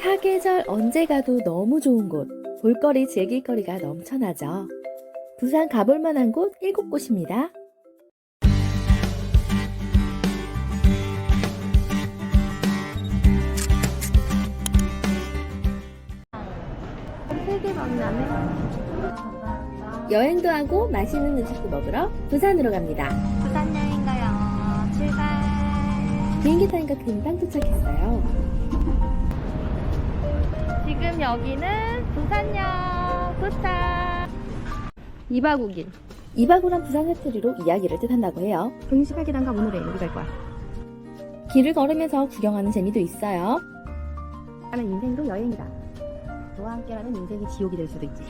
사계절 언제 가도 너무 좋은 곳, 볼거리 즐길거리가 넘쳐나죠. 부산 가볼 만한 곳 7곳입니다. 세개 만나네. 여행도 하고 맛있는 음식도 먹으러 부산으로 갑니다. 부산 여행 가요. 출발. 비행기 타니까 금방 도착했어요. 지금 여기는 부산역 도착. 2박 5일. 이바구란 부산 사투리로 이야기를 뜻한다고 해요. 경시팔계단가 오늘에 여기 갈 거야. 길을 걸으면서 구경하는 재미도 있어요. 나는 인생도 여행이다. 너와 함께라는 인생이 지옥이 될 수도 있지.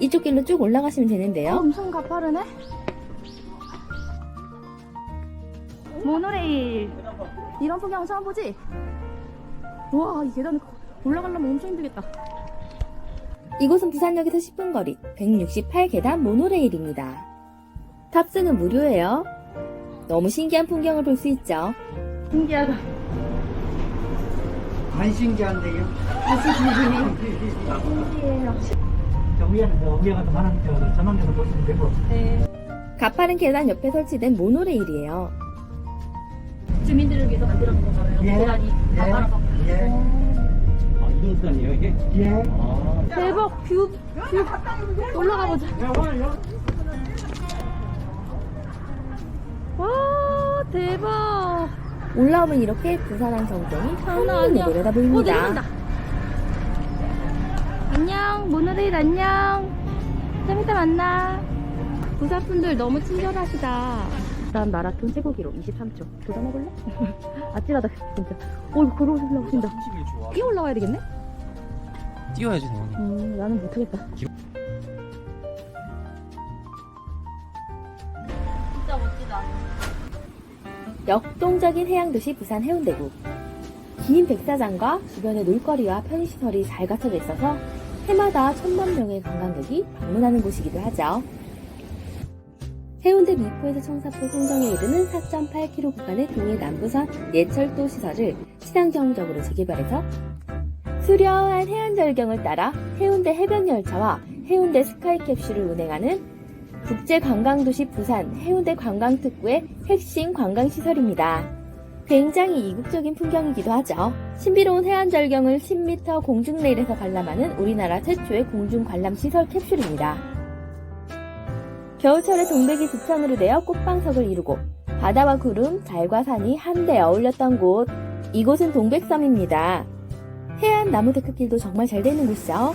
이쪽 길로 쭉 올라가시면 되는데요. 엄청 가파르네. 모노레일. 이런 풍경 처음 보지? 우와, 이 계단을 올라가려면 엄청 힘들겠다. 이곳은 부산역에서 10분 거리 168계단 모노레일입니다. 탑승은 무료예요. 너무 신기한 풍경을 볼 수 있죠. 신기하다. 안 신기한데요? 신기해요. 저 위에는 저 위에 가서 만원 저 전원에서 보시면 되고 네. 가파른 계단 옆에 설치된 모노레일이에요. 주민들을 위해서 만들어 놓은 거잖아요. 예. 계단이 가파라서. 예. 아, 이동산이에요 이게? 예. 아, 대박, 뷰, 뷰. 올라가 보자. 와, 대박. 올라오면 이렇게 부산항 한눈에 아니야. 내려다 어, 보입니다. 안녕, 모노레일 안녕. 좀 이따 만나. 부산 분들 너무 친절하시다. 부산 마라톤 최고 기록 23초. 도전해볼래? 아찔하다, 진짜. 어, 이거 걸어오신다. 힘이 좋아. 뛰어 올라가야 되겠네? 뛰어야지 당연히. 음, 나는 못하겠다. 진짜 멋지다. 역동적인 해양도시 부산 해운대구. 긴 백사장과 주변의 놀거리와 편의시설이 잘 갖춰져 있어서 해마다 천만 명의 관광객이 방문하는 곳이기도 하죠. 해운대 미포에서 청사포 송정에 이르는 4.8km 구간의 동해 남부선 예철도 시설을 친환경적으로 재개발해서 수려한 해안절경을 따라 해운대 해변열차와 해운대 스카이캡슐을 운행하는 국제관광도시 부산 해운대 관광특구의 핵심 관광시설입니다. 굉장히 이국적인 풍경이기도 하죠. 신비로운 해안절경을 10m 공중레일에서 관람하는 우리나라 최초의 공중관람시설 캡슐입니다. 겨울철에 동백이 두천으로 되어 꽃방석을 이루고 바다와 구름, 달과 산이 한데 어울렸던 곳. 이곳은 동백섬입니다. 해안 나무 데크길도 정말 잘 되는 곳이죠.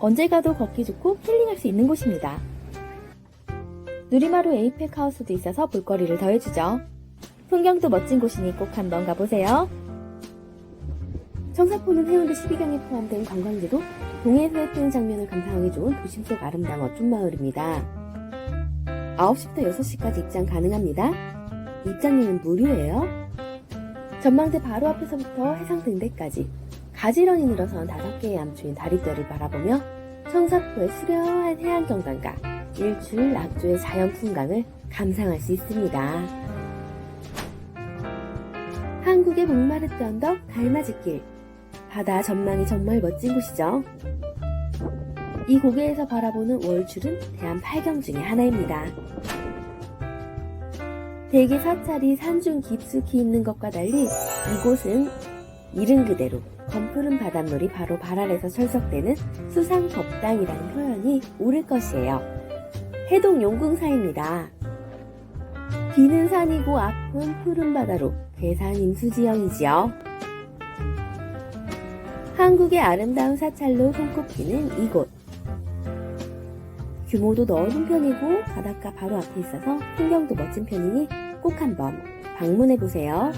언제 가도 걷기 좋고 힐링할 수 있는 곳입니다. 누리마루 에이펙 하우스도 있어서 볼거리를 더해주죠. 풍경도 멋진 곳이니 꼭 한번 가보세요. 청사포는 해운대 12강에 포함된 관광지로 동해에서 뜨는 장면을 감상하기 좋은 도심 속 아름다운 어촌 마을입니다. 9시부터 6시까지 입장 가능합니다. 입장료는 무료예요. 전망대 바로 앞에서부터 해상 등대까지 가지런히 늘어선 다섯 개의 암초인 다리뼈를 바라보며 청사포의 수려한 해안 경관과 일출 낙조의 자연 풍광을 감상할 수 있습니다. 한국의 목마르트 언덕 달맞이길 바다 전망이 정말 멋진 곳이죠. 이 고개에서 바라보는 월출은 대한 팔경 중의 하나입니다. 대개 사찰이 산중 깊숙이 있는 것과 달리 이곳은 이른 그대로 검푸른 바닷물이 바로 발 아래서 철석되는 수상 법당이라는 표현이 옳을 것이에요. 해동 용궁사입니다. 뒤는 산이고 앞은 푸른 바다로 괴산 임수지형이지요. 한국의 아름다운 사찰로 손꼽히는 이곳. 규모도 넓은 편이고 바닷가 바로 앞에 있어서 풍경도 멋진 편이니 꼭 한번 방문해 보세요.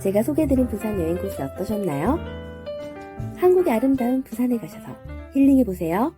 제가 소개해드린 부산 여행 코스 어떠셨나요? 한국의 아름다운 부산에 가셔서 힐링해 보세요.